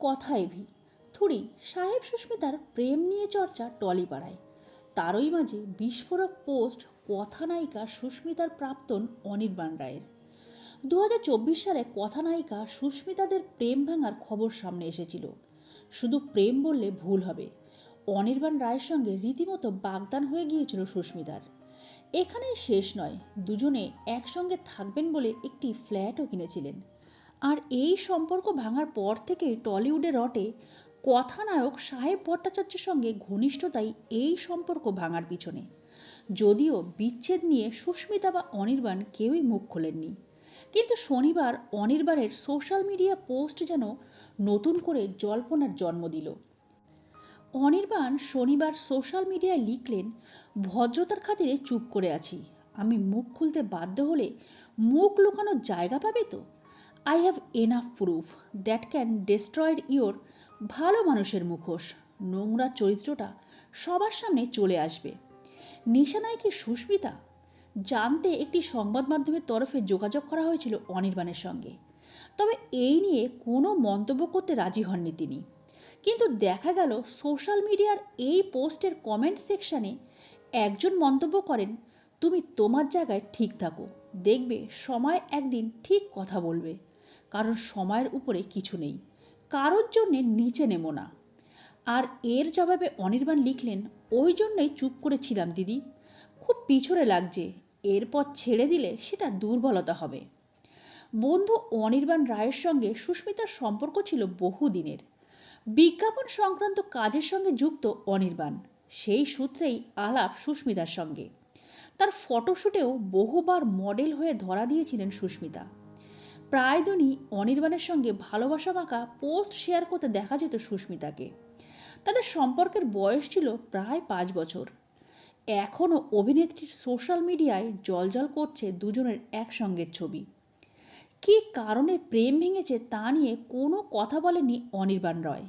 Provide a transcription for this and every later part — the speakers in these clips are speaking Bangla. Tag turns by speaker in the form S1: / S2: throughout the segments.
S1: কথা এভি থুড়ি সাহেব সুস্মিতার প্রেম নিয়ে চর্চা টলিপাড়ায়। তারই মাঝে বিস্ফোরক পোস্ট কথানায়িকা সুস্মিতার প্রাক্তন অনির্বাণ রায়ের। দু হাজার চব্বিশ সালে কথানায়িকা সুস্মিতাদের প্রেম ভাঙার খবর সামনে এসেছিল। শুধু প্রেম বললে ভুল হবে। অনির্বাণ রায়ের সঙ্গে রীতিমতো বাগদান হয়ে গিয়েছিল সুস্মিতার। এখানেই শেষ নয়, দুজনে একসঙ্গে থাকবেন বলে একটি ফ্ল্যাটও কিনেছিলেন। আর এই সম্পর্ক ভাঙার পর থেকে টলিউডে রটে কথানায়ক সাহেব ভট্টাচার্যের সঙ্গে ঘনিষ্ঠতাই এই সম্পর্ক ভাঙার পিছনে। যদিও বিচ্ছেদ নিয়ে সুস্মিতা বা অনির্বাণ কেউই মুখ খোলেননি। কিন্তু শনিবার অনির্বাণের সোশ্যাল মিডিয়া পোস্ট যেন নতুন করে জল্পনার জন্ম দিল। অনির্বাণ শনিবার সোশ্যাল মিডিয়ায় লিখলেন, ভদ্রতার খাতিরে চুপ করে আছি। আমি মুখ খুলতে বাধ্য হলে মুখ লুকানোর জায়গা পাবে তো? I have enough proof that can destroyed your ভালো মানুষের মুখোশ। নোংরা চরিত্রটা সবার সামনে চলে আসবে। নিশানায় কি সুস্মিতা, জানতে একটি সংবাদ মাধ্যমের তরফে যোগাযোগ করা হয়েছিল অনির্বাণের সঙ্গে। তবে এই নিয়ে কোনো মন্তব্য করতে রাজি হননি তিনি। কিন্তু দেখা গেল সোশ্যাল মিডিয়ার এই পোস্টের কমেন্ট সেকশানে একজন মন্তব্য করেন, তুমি তোমার জায়গায় ঠিক থাকো। দেখবে সময় একদিন ঠিক কথা বলবে। কারণ সময়ের উপরে কিছু নেই। কারোর জন্যে নিচে নেমো না। আর এর জবাবে অনির্বাণ লিখলেন, ওই জন্যই চুপ করেছিলাম দিদি। খুব পিছনে লাগছে। এরপর ছেড়ে দিলে সেটা দুর্বলতা হবে। বন্ধু অনির্বাণ রায়ের সঙ্গে সুস্মিতার সম্পর্ক ছিল বহুদিনের। বিজ্ঞাপন সংক্রান্ত কাজের সঙ্গে যুক্ত অনির্বাণ। সেই সূত্রেই আলাপ সুস্মিতার সঙ্গে। তার ফটোশ্যুটেও বহুবার মডেল হয়ে ধরা দিয়েছিলেন সুস্মিতা। প্রায় দিনই অনির্বাণের সঙ্গে ভালোবাসা মাখা পোস্ট শেয়ার করতে দেখা যেত সুস্মিতাকে। তাদের সম্পর্কের বয়স ছিল প্রায় পাঁচ বছর। এখনও অভিনেত্রীর সোশ্যাল মিডিয়ায় জলজল করছে দুজনের একসঙ্গের ছবি। কী কারণে প্রেম ভেঙেছে তা নিয়ে কোনো কথা বলেনি অনির্বাণ রয়।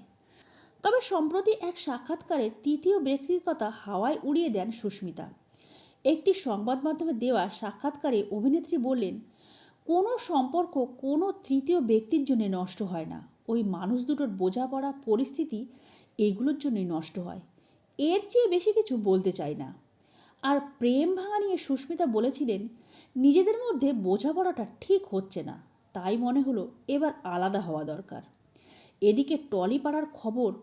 S1: তবে সম্প্রতি এক সাক্ষাৎকারে তৃতীয় ব্যক্তির কথা হাওয়ায় উড়িয়ে দেন সুস্মিতা। একটি সংবাদ মাধ্যমে দেওয়া সাক্ষাৎকারে অভিনেত্রী বললেন কোনো সম্পর্ক কোনো তৃতীয় ব্যক্তির জন্য নষ্ট হয় না। ওই মানুষ দুটোর বোঝাপড়া, পরিস্থিতি এগুলোর জন্যই নষ্ট হয়। এর চেয়ে বেশি কিছু বলতে চাই না। আর প্রেম ভাঙা নিয়ে সুস্মিতা বলেছিলেন, নিজেদের মধ্যে বোঝাপড়াটা ঠিক হচ্ছে না। তাই মনে হলো এবার আলাদা হওয়া দরকার। এদিকে টলি পাড়ার খবর,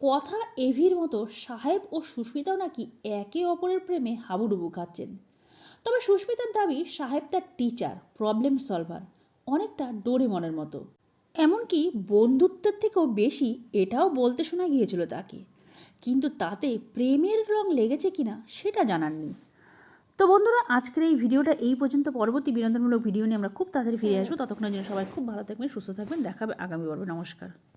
S1: কথা এভির মতো সাহেব ও সুস্মিতাও নাকি একে অপরের প্রেমে হাবুডুবু খাচ্ছেন। তবে সুস্মিতার দাবি সাহেব তার টিচার প্রবলেম সলভার অনেকটা ডোরেমনের মতো। এমনকি বন্ধুত্বের থেকেও বেশি এটাও বলতে শোনা গিয়েছিল তাকে। কিন্তু তাতে প্রেমের রং লেগেছে কিনা সেটা জানাননি তো বন্ধুরা আজকের এই ভিডিওটা এই পর্যন্ত। পরবর্তী বিনোদনমূলক ভিডিও নিয়ে আমরা খুব তাড়াতাড়ি ফিরে আসব। ততক্ষণের জন্য সবাই খুব ভালো থাকবেন সুস্থ থাকবেন। দেখাবে আগামী পর্বে। নমস্কার।